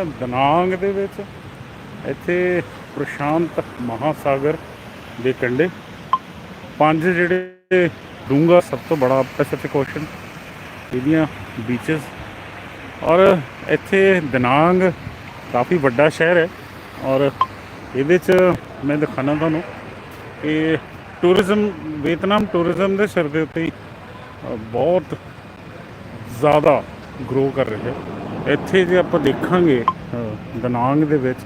ਹਾਂ ਦਨਾਂਗ ਦੇ ਵਿੱਚ। ਇੱਥੇ ਪ੍ਰਸ਼ਾਂਤ ਮਹਾਸਾਗਰ ਦੇ ਕੰਢੇ। ਪੰਜ ਜਿਹੜੇ ਡੂੰਗਾ ਸਭ ਤੋਂ ਬੜਾ ਪੈਸੀਫਿਕ ਓਸ਼ਨ ਇਹਦੀਆਂ ਬੀਚਸ ਔਰ ਇੱਥੇ ਦਨਾਂਗ ਕਾਫੀ ਵੱਡਾ ਸ਼ਹਿਰ ਹੈ। ਔਰ ਇਹਦੇ ਚ ਮੈਂ ਦਿਖਾਣਾ ਤੁਹਾਨੂੰ ਕਿ ਟੂਰਿਜ਼ਮ ਵੀਅਤਨਾਮ ਟੂਰਿਜ਼ਮ ਦੇ ਸਿਰ ਦੇ ਉੱਤੇ ਬਹੁਤ ਜ਼ਿਆਦਾ ਗਰੋ ਕਰ ਰਿਹਾ ਹੈ। ਇੱਥੇ ਜੇ ਆਪਾਂ ਦੇਖਾਂਗੇ ਦਨਾਂਗ ਦੇ ਵਿੱਚ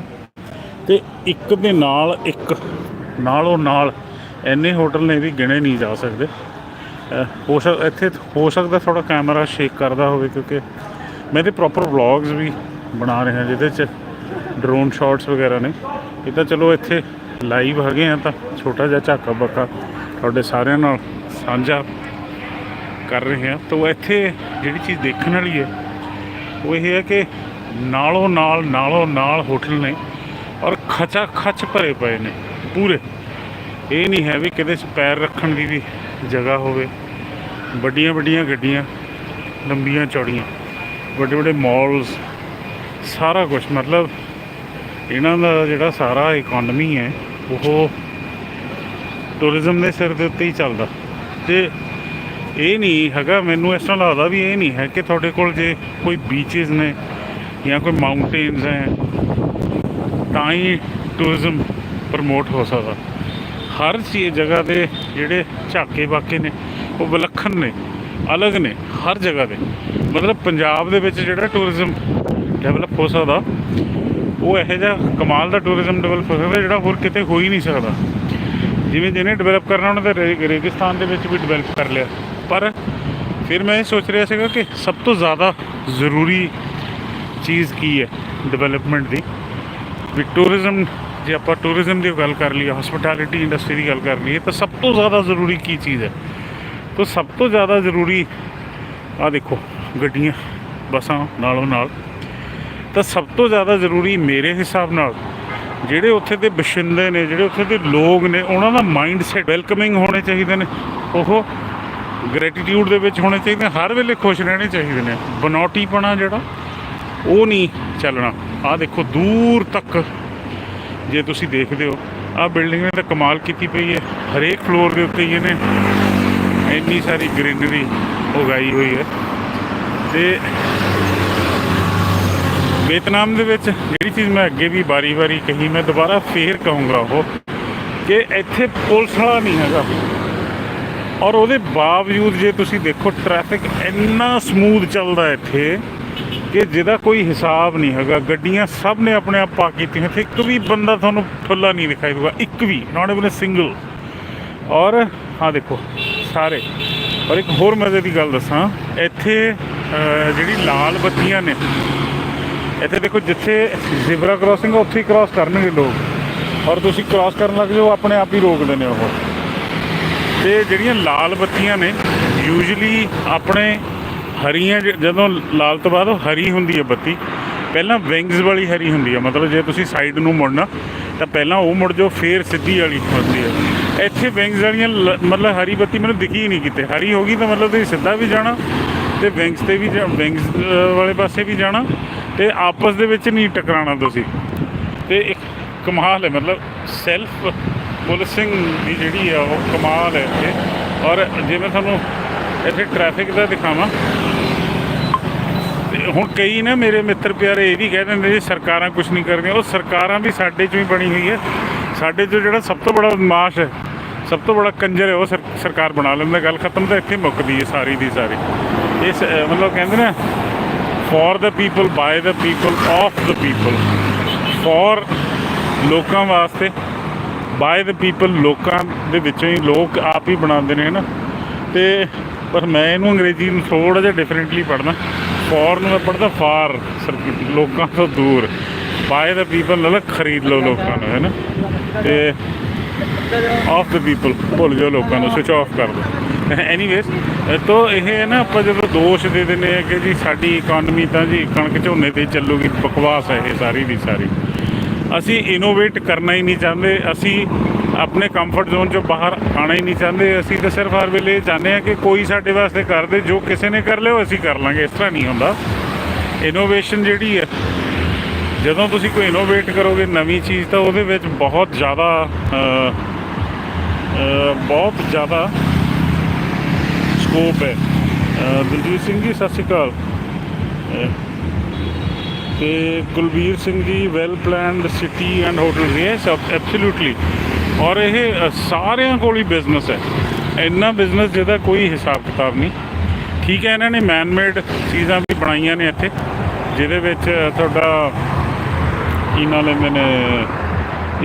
ਤੇ ਇੱਕ ਦੇ ਨਾਲ ਇੱਕ ਨਾਲੋਂ ਨਾਲ ਇੰਨੇ ਹੋਟਲ ਨੇ ਵੀ ਗਿਣੇ ਨਹੀਂ ਜਾ ਸਕਦੇ। ਹੋ ਸਕ ਇੱਥੇ ਹੋ ਸਕਦਾ ਥੋੜਾ ਕੈਮਰਾ ਸ਼ੇਕ ਕਰਦਾ ਹੋਵੇ ਕਿਉਂਕਿ ਮੈਂ ਤੇ ਪ੍ਰੋਪਰ ਵਲੌਗਸ ਵੀ ਬਣਾ ਰਿਹਾ ਜਿਹਦੇ ਚ ਡਰੋਨ ਸ਼ਾਟਸ ਵਗੈਰਾ ਨੇ। ਇਹ ਤਾਂ ਚਲੋ ਇੱਥੇ ਲਾਈਵ ਹੈਗੇ ਆ ਤਾਂ ਛੋਟਾ ਜਿਹਾ ਝਾਕਾ ਬੱਕਾ ਤੁਹਾਡੇ ਸਾਰਿਆਂ ਨਾਲ ਸਾਂਝਾ ਕਰ ਰਹੇ ਹਾਂ ਤਾਂ ਇੱਥੇ ਜਿਹੜੀ ਚੀਜ਼ ਦੇਖਣ ਵਾਲੀ ਹੈ ਉਹ ਇਹ ਹੈ ਕਿ ਨਾਲੋਂ ਨਾਲ ਨਾਲੋਂ ਨਾਲ ਹੋਟਲ ਨੇ ਔਰ ਖਚਾ ਖਚ ਭਰੇ ਪਏ ਨੇ, ਪੂਰੇ। ਇਹ ਨਹੀਂ ਹੈ ਵੀ ਕਿਤੇ ਪੈਰ ਰੱਖਣ ਦੀ ਵੀ ਜਗ੍ਹਾ ਹੋਵੇ। ਵੱਡੀਆਂ ਵੱਡੀਆਂ ਗੱਡੀਆਂ, ਲੰਬੀਆਂ ਚੌੜੀਆਂ, ਵੱਡੇ ਵੱਡੇ ਮਾਲਸ ਸਾਰਾ ਕੁਝ ਮਤਲਬ ਇਹਨਾਂ ਦਾ ਜਿਹੜਾ ਸਾਰਾ ਇਕਨੋਮੀ ਹੈ, ਉਹ ਟੂਰਿਜ਼ਮ ਦੇ ਸਿਰ ਦੇ ਉੱਤੇ ਹੀ ਚੱਲਦਾ। ਤੇ ਇਹ ਨਹੀਂ ਹੈਗਾ, ਮੈਨੂੰ ਇਸ ਤਰ੍ਹਾਂ ਲੱਗਦਾ ਵੀ ਇਹ ਨਹੀਂ ਹੈ ਕਿ ਤੁਹਾਡੇ ਕੋਲ ਜੇ ਕੋਈ ਬੀਚਸ ਨੇ ਜਾਂ ਕੋਈ ਮਾਊਂਟੇਨਸ ਹੈ, ਤਾਂ ਹੀ ਟੂਰਿਜ਼ਮ ਪ੍ਰਮੋਟ ਹੋ ਸਕਦਾ। ਹਰ ਚੀਜ਼ ਜਗ੍ਹਾ ਦੇ ਜਿਹੜੇ ਝਾਕੇ ਬਾਕੇ ਨੇ, ਉਹ ਵਿਲੱਖਣ ਨੇ, ਅਲੱਗ ਨੇ, ਹਰ ਜਗ੍ਹਾ ਦੇ। ਮਤਲਬ ਪੰਜਾਬ ਦੇ ਵਿੱਚ ਜਿਹੜਾ ਟੂਰਿਜ਼ਮ ਡਿਵੈਲਪ ਹੋ ਸਕਦਾ, ਉਹ ਇਹੋ ਜਿਹਾ ਕਮਾਲ ਦਾ ਟੂਰਿਜ਼ਮ ਡਿਵੈਲਪ ਹੋ ਸਕਦਾ ਜਿਹੜਾ ਹੋਰ ਕਿਤੇ ਹੋ ਹੀ ਨਹੀਂ ਸਕਦਾ। ਜਿਵੇਂ ਜਿਹਨੇ ਡਿਵੈਲਪ ਕਰਨਾ, ਉਹਨਾਂ ਦੇ ਰੇ- ਰੇਗਿਸਤਾਨ ਦੇ ਵਿੱਚ ਵੀ ਡਿਵੈਲਪ ਕਰ ਲਿਆ। ਪਰ ਫਿਰ ਮੈਂ ਇਹ ਸੋਚ ਰਿਹਾ ਸੀਗਾ ਕਿ ਸਭ ਤੋਂ ਜ਼ਿਆਦਾ ਜ਼ਰੂਰੀ ਚੀਜ਼ ਕੀ ਹੈ ਡਿਵੈਲਪਮੈਂਟ ਦੀ? ਵੀ ਟੂਰਿਜ਼ਮ ਜੇ ਆਪਾਂ ਟੂਰਿਜ਼ਮ ਦੀ ਗੱਲ ਕਰ ਲਈਏ ਹਸਪਿਟੈਲਿਟੀ ਇੰਡਸਟਰੀ ਦੀ ਗੱਲ ਕਰ ਲਈਏ, ਤਾਂ ਸਭ ਤੋਂ ਜ਼ਿਆਦਾ ਜ਼ਰੂਰੀ ਕੀ ਚੀਜ਼ ਹੈ? ਤਾਂ ਸਭ ਤੋਂ ਜ਼ਿਆਦਾ ਜ਼ਰੂਰੀ ਆ ਦੇਖੋ, ਗੱਡੀਆਂ, ਬੱਸਾਂ ਨਾਲੋਂ ਨਾਲ। ਤਾਂ ਸਭ ਤੋਂ ਜ਼ਿਆਦਾ ਜ਼ਰੂਰੀ ਮੇਰੇ ਹਿਸਾਬ ਨਾਲ, ਜਿਹੜੇ ਉੱਥੇ ਦੇ ਬਸ਼ਿੰਦੇ ਨੇ, ਜਿਹੜੇ ਉੱਥੇ ਦੇ ਲੋਕ ਨੇ, ਉਹਨਾਂ ਦਾ ਮਾਈਂਡਸੈਟ ਵੈਲਕਮਿੰਗ ਹੋਣੇ ਚਾਹੀਦੇ ਨੇ। ਉਹ ਗ੍ਰੈਟੀਟਿਊਡ ਦੇ ਵਿੱਚ ਹੋਣੇ ਚਾਹੀਦੇ ਨੇ, ਹਰ ਵੇਲੇ ਖੁਸ਼ ਰਹਿਣੇ ਚਾਹੀਦੇ ਨੇ। ਬਨੌਟੀਪਣਾ ਜਿਹੜਾ ਉਹ ਨਹੀਂ ਚੱਲਣਾ। ਆ ਦੇਖੋ ਦੂਰ ਤੱਕ ਜੇ ਤੁਸੀਂ ਦੇਖਦੇ ਹੋ ਆ ਬਿਲਡਿੰਗ ਨੇ ਤਾਂ ਕਮਾਲ ਕੀਤੀ ਪਈ ਹੈ। ਹਰੇਕ ਫਲੋਰ ਦੇ ਉੱਤੇ ਇਹਨੇ ਇੰਨੀ ਸਾਰੀ ਗ੍ਰੀਨਰੀ ਉਗਾਈ ਹੋਈ ਹੈ। ਤੇ ਵੀਅਤਨਾਮ ਦੇ ਵਿੱਚ ਜਿਹੜੀ ਚੀਜ਼ ਮੈਂ ਅੱਗੇ ਵੀ ਬਾਰੀ-ਬਾਰੀ ਕਹੀ ਮੈਂ ਦੁਬਾਰਾ ਫੇਰ ਕਹੂੰਗਾ ਉਹ ਕਿ ਇੱਥੇ ਪੁਲਿਸ ਵਾਲਾ ਨਹੀਂ ਹੈਗਾ। ਔਰ ਉਹਦੇ ਬਾਵਜੂਦ ਜੇ ਤੁਸੀਂ ਦੇਖੋ ਟ੍ਰੈਫਿਕ ਇੰਨਾ ਸਮੂਥ ਚੱਲਦਾ ਇੱਥੇ ਕਿ ਜਿਹਦਾ ਕੋਈ ਹਿਸਾਬ ਨਹੀਂ ਹੈਗਾ। ਗੱਡੀਆਂ ਸਭ ਨੇ ਆਪਣੇ ਆਪ ਪਾ ਕੀਤੀਆਂ। ਇੱਥੇ ਇੱਕ ਵੀ ਬੰਦਾ ਤੁਹਾਨੂੰ ਠੁੱਲਾ ਨਹੀਂ ਦਿਖਾਈ ਦੂਗਾ ਇੱਕ ਵੀ ਨਾਟ ਇਵਨ ਅ ਸਿੰਗਲ ਔਰ ਹਾਂ ਦੇਖੋ, ਸਾਰੇ। ਔਰ ਇੱਕ ਹੋਰ ਮਜ਼ੇ ਦੀ ਗੱਲ ਦੱਸਾਂ। ਇੱਥੇ ਜਿਹੜੀ ਲਾਲ ਬੱਤੀਆਂ ਨੇ, ਇੱਥੇ ਦੇਖੋ ਜਿੱਥੇ ਜ਼ਿਬਰਾ ਕ੍ਰਾਸਿੰਗ ਉੱਥੇ ਹੀ ਕ੍ਰਾਸ ਕਰਨਗੇ ਲੋਕ। ਔਰ ਤੁਸੀਂ ਕ੍ਰਾਸ ਕਰਨ ਲੱਗ ਜਾਓ, ਆਪਣੇ ਆਪ ਹੀ ਰੋਕਦੇ ਨੇ ਉਹ। ਤੇ ਜਿਹੜੀਆਂ ਲਾਲ ਬੱਤੀਆਂ ਨੇ ਯੂਜੂਲੀ ਆਪਣੇ ਹਰੀਆਂ ਜਦੋਂ ਲਾਲ ਤੋਂ ਬਾਅਦ ਉਹ ਹਰੀ ਹੁੰਦੀ ਹੈ ਬੱਤੀ, ਪਹਿਲਾਂ ਵਿੰਗਸ ਵਾਲੀ ਹਰੀ ਹੁੰਦੀ ਹੈ ਮਤਲਬ ਜੇ ਤੁਸੀਂ ਸਾਈਡ ਨੂੰ ਮੁੜਨਾ, ਤਾਂ ਪਹਿਲਾਂ ਉਹ ਮੁੜ ਜਾਓ, ਫੇਰ ਸਿੱਧੀ ਵਾਲੀ ਹੁੰਦੀ ਹੈ ਇੱਥੇ ਵਿੰਗਸ ਵਾਲੀਆਂ ਲ- ਮਤਲਬ ਹਰੀ ਬੱਤੀ ਮੈਨੂੰ ਦਿਖੀ ਹੀ ਨਹੀਂ ਕਿਤੇ। ਹਰੀ ਹੋ ਗਈ ਤਾਂ ਮਤਲਬ ਤੁਸੀਂ ਸਿੱਧਾ ਵੀ ਜਾਣਾ, ਤੇ ਵਿੰਗਸ ਤੇ ਵੀ ਵਿੰਗਸ ਵਾਲੇ ਪਾਸੇ ਵੀ ਜਾਣਾ, ਤੇ ਆਪਸ ਦੇ ਵਿੱਚ ਨਹੀਂ ਟਕਰਾਣਾ ਤੁਸੀਂ। ਤੇ ਇੱਕ ਕਮਾਲ ਹੈ, ਮਤਲਬ ਸੈਲਫ ਪੁਲਿਸਿੰਗ ਦੀ ਜਿਹੜੀ ਆ ਉਹ ਕਮਾਲ ਹੈ ਇੱਥੇ। ਔਰ ਜੇ ਮੈਂ ਤੁਹਾਨੂੰ ਇੱਥੇ ਟ੍ਰੈਫਿਕ ਦਾ ਦਿਖਾਵਾਂ ਹੁਣ ਕਈ ਨਾ ਮੇਰੇ ਮਿੱਤਰ ਪਿਆਰੇ ਇਹ ਵੀ ਕਹਿ ਦਿੰਦੇ ਜੀ ਸਰਕਾਰਾਂ ਕੁਝ ਨਹੀਂ ਕਰਦੀਆਂ ਉਹ ਸਰਕਾਰਾਂ ਵੀ ਸਾਡੇ ਚੋਂ ਹੀ ਬਣੀ ਹੋਈ ਹੈ। ਸਾਡੇ ਚੋਂ ਜਿਹੜਾ ਸਭ ਤੋਂ ਬੜਾ ਮਾਸ਼ ਹੈ, ਸਭ ਤੋਂ ਬੜਾ ਕੰਜਰ ਹੈ, ਉਹ ਸਰਕਾਰ ਬਣਾ ਲੈਂਦਾ। ਗੱਲ ਖਤਮ ਤਾਂ ਇੱਥੇ ਮੁੱਕਦੀ ਹੈ ਸਾਰੀ ਦੀ ਸਾਰੀ। ਇਸ ਮਤਲਬ ਕਹਿੰਦੇ ਨਾ for the people by the people of the people for ਲੋਕਾਂ ਵਾਸਤੇ ਬਾਏ ਦ ਪੀਪਲ ਲੋਕਾਂ ਦੇ ਵਿੱਚੋਂ ਹੀ ਲੋਕ ਆਪ ਹੀ ਬਣਾਉਂਦੇ ਨੇ, ਹਨਾ? ਤੇ ਪਰ ਮੈਂ ਇਹਨੂੰ ਅੰਗਰੇਜ਼ੀ ਨੂੰ ਥੋੜਾ ਜਿਹਾ ਡਿਫਰੈਂਟਲੀ ਪੜ੍ਹਨਾ। ਫॉर ਨੂੰ ਮੈਂ ਪੜ੍ਹਦਾ ਫਾਰ ਲੋਕਾਂ ਤੋਂ ਦੂਰ। ਬਾਏ ਦ ਪੀਪਲ ਨਾਲ ਖਰੀਦ ਲਓ ਲੋਕਾਂ ਨੂੰ, ਹੈਨਾ? ਤੇ ਆਫ ਦ ਪੀਪਲ ਭੁੱਲ ਜਾਓ ਲੋਕਾਂ ਨੂੰ ਸਵਿਚ ਆਫ ਕਰ ਦਿਓ। ਐਨੀਵੇਜ਼ ਤੋਂ ਇਹ ਹੈ ਨਾ, ਆਪਾਂ ਜਦੋਂ ਦੋਸ਼ ਦੇ ਦਿੰਦੇ ਆ ਕਿ ਜੀ, ਸਾਡੀ ਇਕਨੋਮੀ ਤਾਂ ਜੀ ਕਣਕ ਝੋਨੇ ਤੇ ਚੱਲੂਗੀ, ਬਕਵਾਸ ਹੈ ਇਹ ਸਾਰੀ ਦੀ ਸਾਰੀ। ਅਸੀਂ ਇਨੋਵੇਟ ਕਰਨਾ ਹੀ ਨਹੀਂ ਚਾਹੁੰਦੇ ਅਸੀਂ ਆਪਣੇ ਕੰਫਰਟ ਜ਼ੋਨ ਚੋਂ ਬਾਹਰ ਆਣਾ ਹੀ ਨਹੀਂ ਚਾਹੁੰਦੇ ਅਸੀਂ ਤਾਂ ਸਿਰਫ ਹਰ ਵੇਲੇ ਚਾਹੁੰਦੇ ਆ ਕਿ ਕੋਈ ਸਾਡੇ ਵਾਸਤੇ ਕਰ ਦੇ ਜੋ ਕਿਸੇ ਨੇ ਕਰ ਲਿਆ ਅਸੀਂ ਕਰ ਲਾਂਗੇ ਇਸ ਤਰ੍ਹਾਂ ਨਹੀਂ ਹੁੰਦਾ। ਇਨੋਵੇਸ਼ਨ ਜਿਹੜੀ ਹੈ ਜਦੋਂ ਤੁਸੀਂ ਕੋਈ ਇਨੋਵੇਟ ਕਰੋਗੇ ਨਵੀਂ ਚੀਜ਼ ਤਾਂ ਉਹਦੇ ਵਿੱਚ ਬਹੁਤ ਜ਼ਿਆਦਾ ਬਹੁਤ ਜ਼ਿਆਦਾ ਸਕੋਪ ਹੈ। ਅ, ਦਲਜੀਤ ਸਿੰਘ ਜੀ ਸਤਿ ਸ਼੍ਰੀ ਅਕਾਲ। ਤੇ Kulbir Singh ji well planned city and hotel yes absolutely ਔਰ ਇਹ ਸਾਰਿਆਂ ਕੋਲ ਹੀ ਬਿਜ਼ਨਸ ਹੈ। ਇੰਨਾ ਬਿਜ਼ਨਸ ਜਿਹਦਾ ਕੋਈ ਹਿਸਾਬ ਕਿਤਾਬ ਨਹੀਂ। ਠੀਕ ਹੈ, ਇਹਨਾਂ ਨੇ ਮੈਨ ਮੇਡ ਚੀਜ਼ਾਂ ਵੀ ਬਣਾਈਆਂ ਨੇ ਇੱਥੇ, ਜਿਹਦੇ ਵਿੱਚ ਤੁਹਾਡਾ, ਕੀ ਨਾਂ ਲੈਂਦੇ ਨੇ,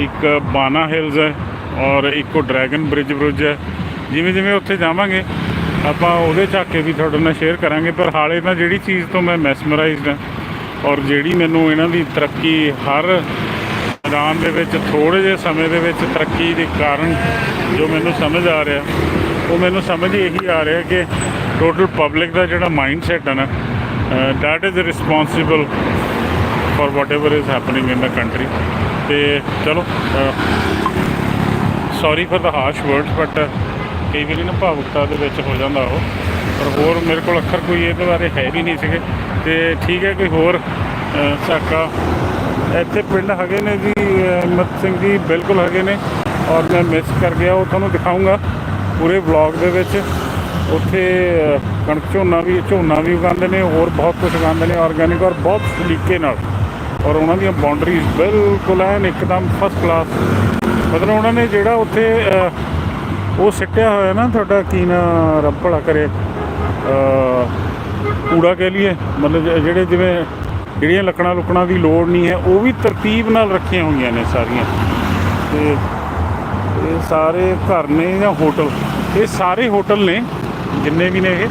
ਇੱਕ ਬਾਨਾ ਹਿਲਸ ਹੈ, ਔਰ ਇੱਕੋ ਡਰੈਗਨ ਬ੍ਰਿਜ ਬ੍ਰਿਜ ਹੈ। ਜਿਵੇਂ ਜਿਵੇਂ ਉੱਥੇ ਜਾਵਾਂਗੇ, ਆਪਾਂ ਉਹਦੇ ਝਾਕੇ ਵੀ ਤੁਹਾਡੇ ਨਾਲ ਸ਼ੇਅਰ ਕਰਾਂਗੇ, ਪਰ ਹਾਲੇ ਤਾਂ ਜਿਹੜੀ ਚੀਜ਼ ਤੋਂ ਮੈਂ ਮੈਸਮਰਾਈਜ਼ਡ ਹਾਂ ਔਰ ਜਿਹੜੀ ਮੈਨੂੰ ਇਹਨਾਂ ਦੀ ਤਰੱਕੀ ਹਰ ਮੈਦਾਨ ਦੇ ਵਿੱਚ ਥੋੜੇ ਜਿਹੇ ਸਮੇਂ ਦੇ ਵਿੱਚ ਤਰੱਕੀ ਦੇ ਕਾਰਨ ਜੋ ਮੈਨੂੰ ਸਮਝ ਆ ਰਿਹਾ, ਉਹ ਮੈਨੂੰ ਸਮਝ ਇਹੀ ਆ ਰਿਹਾ ਕਿ ਟੋਟਲ ਪਬਲਿਕ ਦਾ ਜਿਹੜਾ ਮਾਈਂਡ ਸੈਟ ਹੈ ਨਾ that is responsible for whatever is happening in the country ਤੇ ਚਲੋ sorry for the harsh words but ਕਈ ਵਾਰੀ ਨਾ ਭਾਵੁਕਤਾ ਦੇ ਵਿੱਚ ਹੋ ਜਾਂਦਾ ਉਹ। ਪਰ ਹੋਰ ਮੇਰੇ ਕੋਲ ਅੱਖਰ ਕੋਈ ਇਹਦੇ ਬਾਰੇ ਹੈ ਵੀ ਨਹੀਂ ਸੀਗੇ। ਤੇ ਠੀਕ ਹੈ ਕੋਈ ਹੋਰ ਅ, ਝਾਕਾ ਇੱਥੇ ਪਿੰਡ ਹੈਗੇ ਨੇ ਜੀ ਮਤ ਸਿੰਘ ਜੀ ਬਿਲਕੁਲ ਹੈਗੇ ਨੇ। ਔਰ ਮੈਂ ਮਿਸ ਕਰ ਗਿਆ ਉਹ ਤੁਹਾਨੂੰ ਦਿਖਾਉਂਗਾ ਪੂਰੇ ਵਲੌਗ ਦੇ ਵਿੱਚ। ਉੱਥੇ ਕਣਕ ਝੋਨਾ ਵੀ ਝੋਨਾ ਵੀ ਉਗਾਉਂਦੇ ਨੇ ਹੋਰ ਬਹੁਤ ਕੁਝ ਉਗਾਉਂਦੇ ਨੇ ਆਰਗੈਨਿਕ ਔਰ ਬਹੁਤ ਸਲੀਕੇ ਨਾਲ। ਔਰ ਉਹਨਾਂ ਦੀਆਂ ਬਾਉਂਡਰੀਜ਼ ਬਿਲਕੁਲ ਐਨ ਇੱਕਦਮ ਫਸਟ ਕਲਾਸ ਮਤਲਬ ਉਹਨਾਂ ਨੇ ਜਿਹੜਾ ਉੱਥੇ ਉਹ ਸਿੱਟਿਆ ਹੋਇਆ ਨਾ ਤੁਹਾਡਾ ਕੀ ਨਾ ਰੱਬੜਾ ਕਰੇ। ਕੂੜਾ ਕਹਿ ਲਈਏ ਮਤਲਬ ਜਿਹੜੇ ਜਿਵੇਂ ਜਿਹੜੀਆਂ ਲੱਕੜਾਂ ਲੁਕੜਾਂ ਦੀ ਲੋੜ ਨਹੀਂ ਹੈ ਉਹ ਵੀ ਤਰਤੀਬ ਨਾਲ ਰੱਖੀਆਂ ਹੋਈਆਂ ਨੇ ਸਾਰੀਆਂ। ਤੇ ਇਹ ਸਾਰੇ ਘਰ ਨੇ ਜਾਂ ਹੋਟਲ? ਇਹ ਸਾਰੇ ਹੋਟਲ ਨੇ ਜਿੰਨੇ ਵੀ ਨੇ ਇਹ।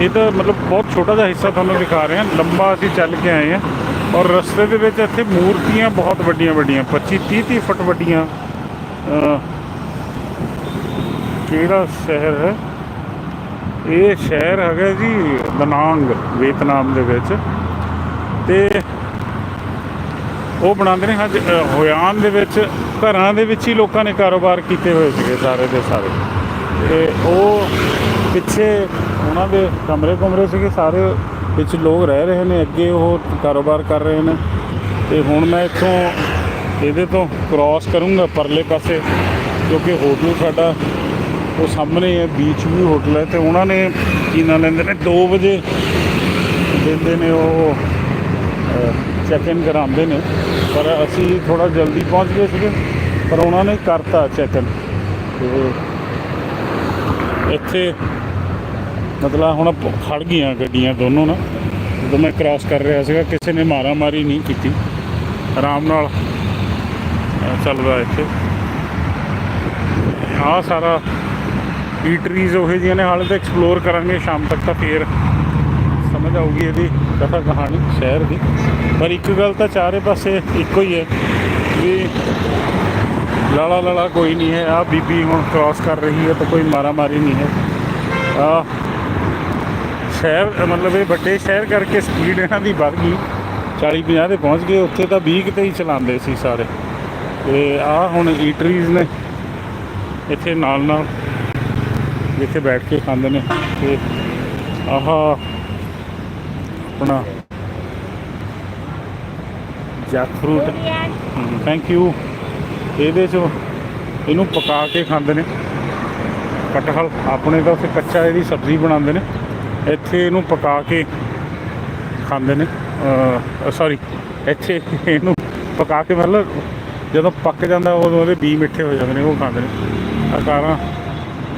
ਇਹ ਤਾਂ ਮਤਲਬ ਬਹੁਤ ਛੋਟਾ ਜਿਹਾ ਹਿੱਸਾ ਤੁਹਾਨੂੰ ਦਿਖਾ ਰਹੇ ਹਾਂ। ਲੰਬਾ ਅਸੀਂ ਚੱਲ ਕੇ ਆਏ ਹਾਂ। ਔਰ ਰਸਤੇ ਦੇ ਵਿੱਚ ਇੱਥੇ ਮੂਰਤੀਆਂ ਬਹੁਤ ਵੱਡੀਆਂ ਵੱਡੀਆਂ 25 30 30 ਫੁੱਟ ਵੱਡੀਆਂ। ਅ, ਕਿਹੜਾ ਸ਼ਹਿਰ ਹੈ? ਇਹ ਸ਼ਹਿਰ ਹੈਗਾ ਜੀ ਦਨਾਂਗ ਵੀਅਤਨਾਮ ਦੇ ਵਿੱਚ। ਤੇ ਉਹ ਬਣਾਉਂਦੇ ਨੇ ਅੱਜ ਅ, ਦੇ ਵਿੱਚ ਘਰਾਂ ਦੇ ਵਿੱਚ ਹੀ ਲੋਕਾਂ ਨੇ ਕਾਰੋਬਾਰ ਕੀਤੇ ਹੋਏ ਸੀਗੇ ਸਾਰੇ ਦੇ ਸਾਰੇ। ਤੇ ਉਹ ਪਿੱਛੇ ਉਹਨਾਂ ਦੇ ਕਮਰੇ ਕਮਰੇ ਸੀਗੇ ਸਾਰੇ ਵਿੱਚ ਲੋਕ ਰਹਿ ਰਹੇ ਨੇ ਅੱਗੇ ਉਹ ਕਾਰੋਬਾਰ ਕਰ ਰਹੇ ਨੇ। ਤੇ ਹੁਣ ਮੈਂ ਇੱਥੋਂ ਇਹਦੇ ਤੋਂ ਕ੍ਰਾਸ ਕਰੂੰਗਾ ਪਰਲੇ ਪਾਸੇ ਕਿਉਂਕਿ ਹੋਟਲ ਸਾਡਾ ਉਹ ਸਾਹਮਣੇ ਹੈ ਬੀਚ ਵੀ ਹੋਟਲ ਹੈ ਤੇ ਉਹਨਾਂ ਨੇ ਕੀ ਨਾਂ ਲੈਂਦੇ ਨੇ 2 ਵਜੇ ਦਿੰਦੇ ਨੇ ਉਹ ਚੈੱਕ ਇਨ ਕਰਾਉਂਦੇ ਨੇ। ਪਰ ਅਸੀਂ ਥੋੜਾ ਜਲਦੀ ਪਹੁੰਚ ਗਏ ਸੀਗੇ, ਪਰ ਉਹਨਾਂ ਨੇ ਕਰਤਾ ਚੈੱਕ ਇਨ ਇੱਥੇ ਮਤਲਬ ਹੁਣ ਪ- ਖੜ ਗਈਆਂ ਗੱਡੀਆਂ ਦੋਨੋਂ ਨਾ, ਜਦੋਂ ਮੈਂ ਕ੍ਰਾਸ ਕਰ ਰਿਹਾ ਸੀਗਾ, ਕਿਸੇ ਨੇ ਮਾਰਾ ਮਾਰੀ ਨਹੀਂ ਕੀਤੀ। ਆਰਾਮ ਨਾਲ ਚੱਲਦਾ ਇੱਥੇ। ਆਹ ਸਾਰਾ ਈਟਰੀਜ਼ ਉਹ ਜਿਹੀਆਂ ਨੇ, ਹਾਲੇ ਤਾਂ ਐਕਸਪਲੋਰ ਕਰਾਂਗੇ, ਸ਼ਾਮ ਤੱਕ ਤਾਂ ਫੇਰ ਸਮਝ ਆਊਗੀ ਇਹਦੀ ਕਥਾ ਕਹਾਣੀ ਸ਼ਹਿਰ ਦੀ। ਪਰ ਇੱਕ ਗੱਲ ਤਾਂ ਚਾਰੇ ਪਾਸੇ ਇੱਕੋ ਹੀ ਹੈ ਵੀ ਲਾਲਾ ਲਾਲਾ ਕੋਈ ਨਹੀਂ ਹੈ ਆ ਬੀਬੀ ਹੁਣ ਕ੍ਰਾਸ ਕਰ ਰਹੀ ਹੈ ਤਾਂ ਕੋਈ ਮਾਰਾ ਮਾਰੀ ਨਹੀਂ ਹੈ। ਆ ਸ਼ਹਿਰ, ਮਤਲਬ ਇਹ ਵੱਡੇ ਸ਼ਹਿਰ ਕਰਕੇ ਸਪੀਡ ਇਹਨਾਂ ਦੀ ਵੱਧ ਗਈ। 40 50 ਤੇ ਪਹੁੰਚ ਗਏ, ਉੱਥੇ ਤਾਂ 20 ਕਿਤੇ ਹੀ ਚਲਾਉਂਦੇ ਸੀ ਸਾਰੇ। ਤੇ ਆ ਹੁਣ ਈਟਰੀਜ਼ ਨੇ, ਇੱਥੇ ਨਾਲ ਨਾਲ ਜਿੱਥੇ ਬੈਠ ਕੇ ਖਾਂਦੇ ਨੇ ਤੇ ਆਹ ਆਪਣਾ ਜੈਕ ਫਰੂਟ ਥੈਂਕ ਯੂ ਇਹਦੇ ਚ ਇਹਨੂੰ ਪਕਾ ਕੇ ਖਾਂਦੇ ਨੇ। ਕਟਹਲ, ਆਪਣੇ ਤਾਂ ਉੱਥੇ ਕੱਚਾ ਇਹਦੀ ਸਬਜ਼ੀ ਬਣਾਉਂਦੇ ਨੇ। ਇੱਥੇ ਇਹਨੂੰ ਪਕਾ ਕੇ ਖਾਂਦੇ ਨੇ। ਸੌਰੀ ਇੱਥੇ ਇਹਨੂੰ ਪਕਾ ਕੇ ਮਤਲਬ ਜਦੋਂ ਪੱਕ ਜਾਂਦਾ ਉਦੋਂ ਉਹਦੇ ਬੀ ਮਿੱਠੇ ਹੋ ਜਾਂਦੇ ਨੇ, ਉਹ ਖਾਂਦੇ ਨੇ। ਆਕਾਰਾਂ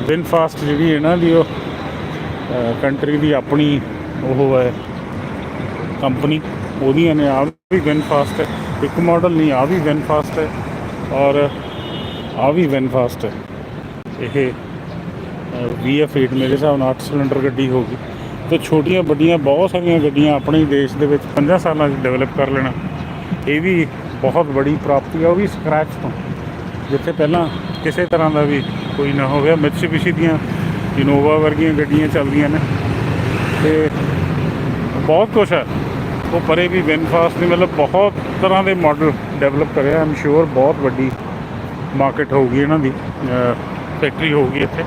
ਵਿਨ ਫਾਸਟ ਜਿਹੜੀ ਇਹਨਾਂ ਦੀ ਉਹ ਕੰਟਰੀ ਦੀ ਆਪਣੀ ਉਹ ਹੈ ਕੰਪਨੀ ਉਹਦੀਆਂ ਨੇ ਆ ਵੀ ਵਿਨ ਫਾਸਟ ਹੈ। ਇੱਕ ਮਾਡਲ ਨਹੀਂ ਆ ਵੀ ਵਿਨ ਫਾਸਟ ਹੈ ਔਰ ਆ ਵੀ ਵਿਨ ਫਾਸਟ ਹੈ। ਇਹ VF8 ਮੇਰੇ ਹਿਸਾਬ ਨਾਲ 8 ਸਿਲੰਡਰ ਗੱਡੀ ਹੋਗੀ ਤੇ ਛੋਟੀਆਂ, ਵੱਡੀਆਂ, ਬਹੁਤ ਸਾਰੀਆਂ ਗੱਡੀਆਂ ਆਪਣੇ ਦੇਸ਼ ਦੇ ਵਿੱਚ 50 ਸਾਲਾਂ 'ਚ ਡਿਵੈਲਪ ਕਰ ਲੈਣਾ। ਇਹ ਵੀ ਬਹੁਤ ਬੜੀ ਪ੍ਰਾਪਤੀ ਆ, ਉਹ ਵੀ ਸਕ੍ਰੈਚ ਤੋਂ। ਜਿੱਥੇ ਪਹਿਲਾਂ ਕਿਸੇ ਤਰ੍ਹਾਂ ਦਾ ਵੀ ਕੋਈ ਨਾ ਹੋਵੇ। ਮਿਤਸੂਬਿਸ਼ੀ ਦੀਆਂ ਇਨੋਵਾ ਵਰਗੀਆਂ ਗੱਡੀਆਂ ਚੱਲਦੀਆਂ ਨੇ। ਤੇ ਬਹੁਤ ਕੁਛ ਹੈ। ਉਹ ਪਰੇ ਵੀ ਵਿਨਫਾਸਟ ਨੇ ਮਤਲਬ ਬਹੁਤ ਤਰ੍ਹਾਂ ਦੇ ਮਾਡਲ ਡਿਵੈਲਪ ਕਰਿਆ। ਆਮ ਸ਼ੋਰ ਬਹੁਤ ਵੱਡੀ ਮਾਰਕੀਟ ਹੋਊਗੀ ਇਹਨਾਂ ਦੀ। ਫੈਕਟਰੀ ਹੋਊਗੀ ਇੱਥੇ।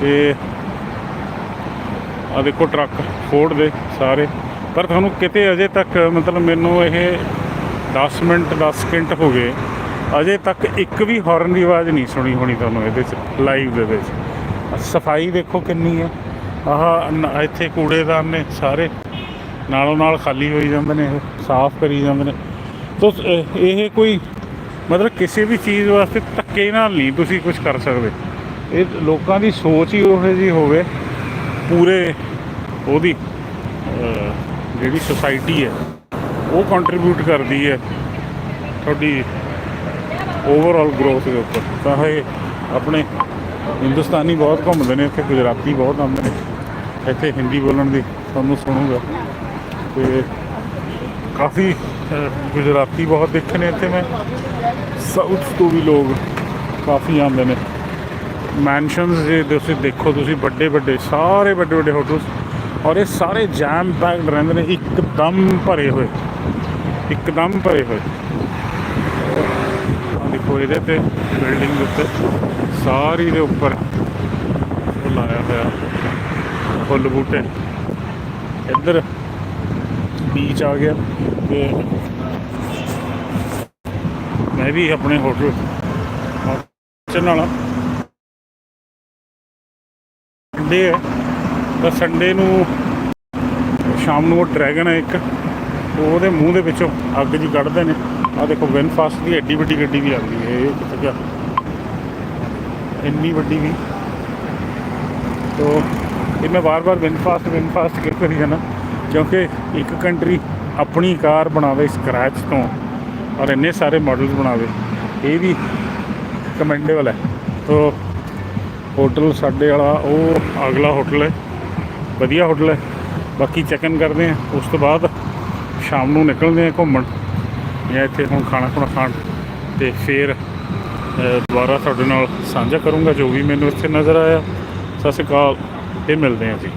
ਤੇ ਆ ਦੇਖੋ ਟਰੱਕ ਫੋਰਡ ਦੇ ਸਾਰੇ। ਪਰ ਤੁਹਾਨੂੰ ਕਿਤੇ ਅਜੇ ਤੱਕ ਮਤਲਬ ਮੈਨੂੰ ਇਹ 10 ਮਿੰਟ 10 ਸਕਿੰਟ ਹੋ ਗਏ। ਅਜੇ ਤੱਕ ਇੱਕ ਵੀ ਹਾਰਨ ਦੀ ਆਵਾਜ਼ ਨਹੀਂ ਸੁਣੀ ਹੋਣੀ ਤੁਹਾਨੂੰ ਇਹਦੇ 'ਚ ਲਾਈਵ ਦੇ ਵਿੱਚ। ਸਫ਼ਾਈ ਦੇਖੋ ਕਿੰਨੀ ਹੈ। ਆਹ ਇੱਥੇ ਕੂੜੇਦਾਨ ਨੇ ਸਾਰੇ। ਨਾਲੋਂ ਨਾਲ ਖਾਲੀ ਹੋਈ ਜਾਂਦੇ ਨੇ ਇਹ ਸਾਫ਼ ਕਰੀ ਜਾਂਦੇ ਨੇ। ਤੋ ਇਹ- ਕੋਈ ਮਤਲਬ ਕਿਸੇ ਵੀ ਚੀਜ਼ ਵਾਸਤੇ ਧੱਕੇ ਨਾਲ ਨਹੀਂ ਤੁਸੀਂ ਕੁਝ ਕਰ ਸਕਦੇ। ਇਹ ਲੋਕਾਂ ਦੀ ਸੋਚ ਹੀ ਉਹੋ ਜਿਹੀ ਹੋਵੇ, ਪੂਰੇ ਉਹਦੀ ਜਿਹੜੀ ਸੁਸਾਇਟੀ ਹੈ, ਉਹ ਕੰਟਰੀਬਿਊਟ ਕਰਦੀ ਹੈ। ਤੁਹਾਡੀ ਓਵਰਆਲ ਗਰੋਥ ਦੇ ਉੱਪਰ। ਤਾਂ ਇਹ ਆਪਣੇ ਹਿੰਦੁਸਤਾਨੀ ਬਹੁਤ ਘੁੰਮਦੇ ਨੇ, ਇੱਥੇ ਗੁਜਰਾਤੀ ਬਹੁਤ ਆਉਂਦੇ ਨੇ। ਇੱਥੇ ਹਿੰਦੀ ਬੋਲਣ ਦੀ ਤੁਹਾਨੂੰ ਸੁਣੂਗਾ। ਤੇ ਕਾਫੀ ਗੁਜਰਾਤੀ ਬਹੁਤ ਦੇਖੇ ਨੇ ਇੱਥੇ ਮੈਂ। ਸਾਊਥ ਤੋਂ ਵੀ ਲੋਕ ਕਾਫੀ ਆਉਂਦੇ ਨੇ। ਮੈਂਸ਼ਨਸ ਜੇ ਤੁਸੀਂ ਦੇਖੋ, ਤੁਸੀਂ ਵੱਡੇ ਵੱਡੇ, ਸਾਰੇ ਵੱਡੇ ਵੱਡੇ ਹੋਟਲਸ ਔਰ ਇਹ ਸਾਰੇ ਜੈਮ ਪੈਕਡ ਰਹਿੰਦੇ ਨੇ, ਇੱਕਦਮ ਭਰੇ ਹੋਏ। ਇੱਕਦਮ ਭਰੇ ਹੋਏ। ਦੇਖੋ ਇਹਦੇ ਤੇ ਬਿਲਡਿੰਗ ਦੇ ਉੱਤੇ ਸਾਰੀ ਦੇ ਉੱਪਰ ਉਹ ਲਾਇਆ ਹੋਇਆ ਫੁੱਲ ਬੂਟੇ। ਇੱਧਰ ਬੀਚ ਆ ਗਿਆ ਤੇ ਮੈਂ ਵੀ ਆਪਣੇ ਹੋਟਲ ਪਹੁੰਚਣ ਵਾਲਾ ਸੰਡੇ ਹੈ। ਤਾਂ ਸੰਡੇ ਨੂੰ ਸ਼ਾਮ ਨੂੰ ਉਹ ਡਰੈਗਨ ਹੈ ਇੱਕ। ਉਹਦੇ ਮੂੰਹ ਦੇ ਵਿੱਚੋਂ ਅੱਗ ਜੀ ਕੱਢਦੇ ਨੇ। ਆ ਦੇਖੋ ਵਿਨਫਾਸਟ ਦੀ ਐਡੀ ਵੱਡੀ ਗੱਡੀ ਵੀ ਆਉਂਦੀ ਹੈ, ਇਹ ਕਿੱਥੇ ਗਿਆ? ਇੰਨੀ ਵੱਡੀ ਵੀ। ਤੋ, ਇਹ ਮੈਂ ਵਾਰ-ਵਾਰ ਵਿਨਫਾਸਟ ਵਿਨਫਾਸਟ ਕਿਉਂ ਕਰੀ ਜਾਣਾ ਕਿਉਂਕਿ ਇੱਕ ਕੰਟਰੀ ਆਪਣੀ ਕਾਰ ਬਣਾਵੇ ਸਕ੍ਰੈਚ ਤੋਂ ਔਰ ਇੰਨੇ ਸਾਰੇ ਮਾਡਲਸ ਬਣਾਵੇ, ਇਹ ਵੀ ਕਮੈਂਡੇਬਲ ਹੈ। ਤੋ ਹੋਟਲ ਸਾਡੇ ਵਾਲਾ, ਉਹ ਅਗਲਾ ਹੋਟਲ ਹੈ। ਵਧੀਆ ਹੋਟਲ ਹੈ। ਬਾਕੀ ਚੈੱਕ ਇਨ ਕਰਦੇ ਆ ਉਸ ਤੋਂ ਬਾਅਦ ਸ਼ਾਮ ਨੂੰ ਨਿਕਲਦੇ ਆ ਘੁੰਮਣ। ਜਾਂ ਇੱਥੇ ਹੁਣ ਖਾਣਾ ਖੁਣਾ ਖਾਣ ਤੇ ਫਿਰ ਦੁਬਾਰਾ ਤੁਹਾਡੇ ਨਾਲ ਸਾਂਝਾ ਕਰੂੰਗਾ ਜੋ ਵੀ ਮੈਨੂੰ ਇੱਥੇ ਨਜ਼ਰ ਆਇਆ। ਸਤਿ ਸ਼੍ਰੀ ਅਕਾਲ ਤੇ ਮਿਲਦੇ ਹਾਂ ਜੀ।